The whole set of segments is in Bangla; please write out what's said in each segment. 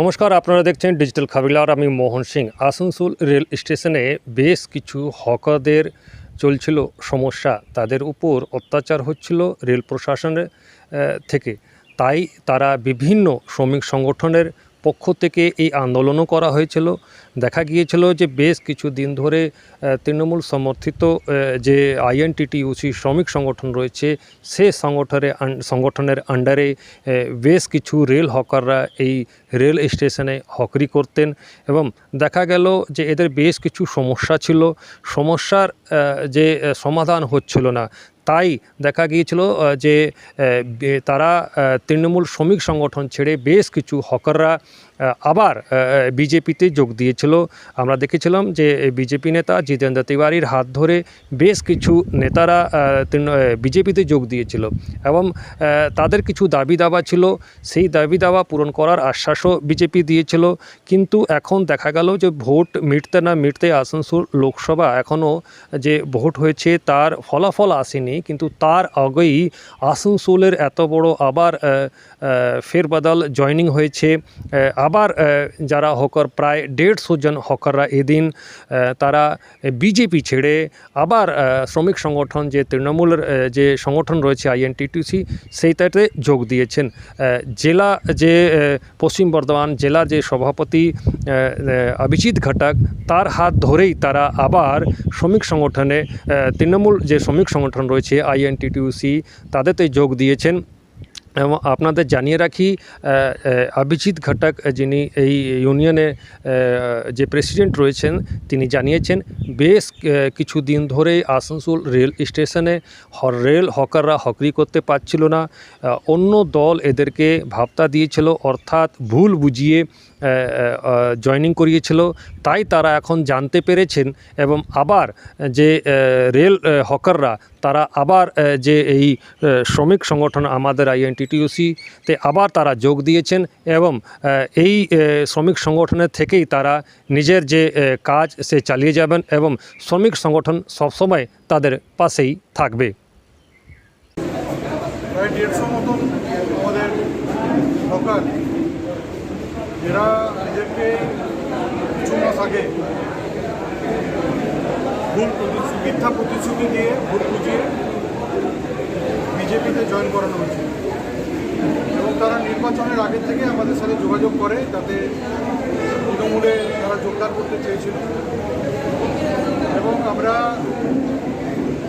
নমস্কার, আপনারা দেখছেন ডিজিটাল খাবিলার। আমি মোহন সিং। আসানসোল রেল স্টেশনে বেশ কিছু হকারদের চলছিল সমস্যা। তাদের উপর অত্যাচার হচ্ছিল রেল প্রশাসনের থেকে। তাই তারা বিভিন্ন শ্রমিক সংগঠনের পক্ষ থেকে এই আন্দোলনও করা হয়েছিল। দেখা গিয়েছিল যে বেশ কিছু দিন ধরে তৃণমূল সমর্থিত যে আইএনটিটিউসি শ্রমিক সংগঠন রয়েছে, সে সংগঠনের সংগঠনের আন্ডারে বেশ কিছু রেল হকাররা এই রেল স্টেশনে হকরি করতেন এবং দেখা গেল যে এদের বেশ কিছু সমস্যা ছিল। সমস্যার যে সমাধান হচ্ছিল না। তাই দেখা গিয়েছিল যে তারা তৃণমূল শ্রমিক সংগঠন ছেড়ে বেশ কিছু হকাররা আবার বিজেপিতে যোগ দিয়েছিল। আমরা দেখেছিলাম যে বিজেপি নেতা জিতেন্দ্র তিওয়ারির হাত ধরে বেশ কিছু নেতারা বিজেপিতে যোগ দিয়েছিল এবং তাদের কিছু দাবি দাবা ছিল। সেই দাবি দাবা পূরণ করার আশ্বাসও বিজেপি দিয়েছিল। কিন্তু এখন দেখা গেল যে, ভোট মিটতে না মিটতে আসানসোল লোকসভা এখনও যে, ভোট হয়েছে তার ফলাফল আসেনি। কিন্তু তার আগেই আসানসোলের এত বড় আবার আহ, জয়নিং হয়েছে। আবার যারা হকার প্রায় দেড়শো জন হকাররা এদিন তারা বিজেপি ছেড়ে আবার শ্রমিক সংগঠন যে তৃণমূলের যে সংগঠন রয়েছে আইএনটিটিউসি সেইটাতে যোগ দিয়েছেন। জেলা যে পশ্চিম বর্ধমান জেলা যে সভাপতি অভিজিৎ ঘটক তার হাত ধরেই তারা আবার শ্রমিক সংগঠনে তৃণমূল যে শ্রমিক সংগঠন রয়েছে আইএনটিটিউসি তাদেরতে যোগ দিয়েছেন। এবং আপনাদের জানিয়ে রাখি অভিজিৎ ঘটক যিনি এই ইউনিয়নে যে প্রেসিডেন্ট রয়েছেন, তিনি জানিয়েছেন, বেশ কিছু দিন ধরে আসানসোল রেল স্টেশনে রেল হকাররা হকরি করতে পারছিল না। অন্য দল এদেরকে ভাবতা দিয়েছিল, অর্থাৎ ভুল বুঝিয়ে জয়নিং করিয়েছিল। তাই তারা এখন জানতে পেরেছেন এবং আবার যে রেল হকাররা, তারা আবার যে এই শ্রমিক সংগঠন আমাদের আইএনটিটিউসিতে আবার তারা যোগ দিয়েছেন এবং এই শ্রমিক সংগঠনের থেকেই তারা নিজের যে কাজ, সে চালিয়ে যাবেন এবং শ্রমিক সংগঠন সবসময় তাদের পাশেই থাকবে। প্রায় দেড়শো মতন আমাদের হকার এরা নিজেকে কিছু মাস আগে ভুল প্রতিশ্রুতি মিথ্যা প্রতিশ্রুতি দিয়ে ভোট বুঝিয়ে বিজেপিতে জয়েন করানো হয়েছে। এবং তারা নির্বাচনের আগে থেকে আমাদের সাথে যোগাযোগ করে, যাতে তৃণমূলে তারা যোগদান করতে চেয়েছিল। এবং আমরা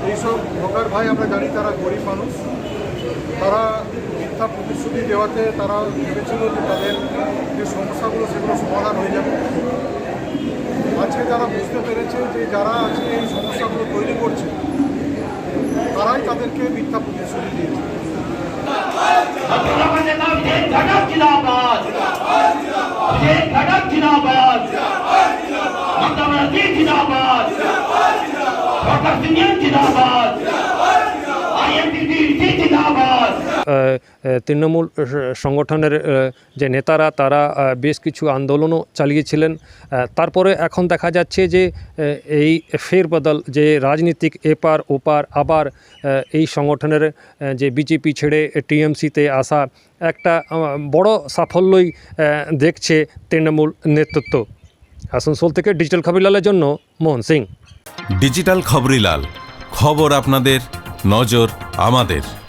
এইসব হকার ভাই আমরা জানি, তারা গরিব মানুষ। তারা মিথ্যা প্রতিশ্রুতি দেওয়াতে তারা ভেবেছিল যে তাদের যে সমস্যাগুলো সেগুলো সমাধান হয়ে যাবে। আজকে যারা বুঝতে পেরেছে যে যারা আজকে এই সমস্যাগুলো তৈরি করছে, তারাই তাদেরকে মিথ্যা প্রতিশ্রুতি দিয়েছে। জিন্দাবাদ তৃণমূল সংগঠনের যে নেতারা, তারা বেশ কিছু আন্দোলনও চালিয়েছিলেন। তারপরে এখন দেখা যাচ্ছে যে এই ফেরবদল, যে রাজনীতিক এপার, ওপার, আবার এই সংগঠনের যে বিজেপি ছেড়ে টিএমসিতে আসা, একটা বড় সাফল্যই দেখছে তৃণমূল নেতৃত্ব। আসানসোল থেকে ডিজিটাল খবরিলালের জন্য মোহন সিং। ডিজিটাল খবরিলাল খবর আপনাদের, নজর আমাদের।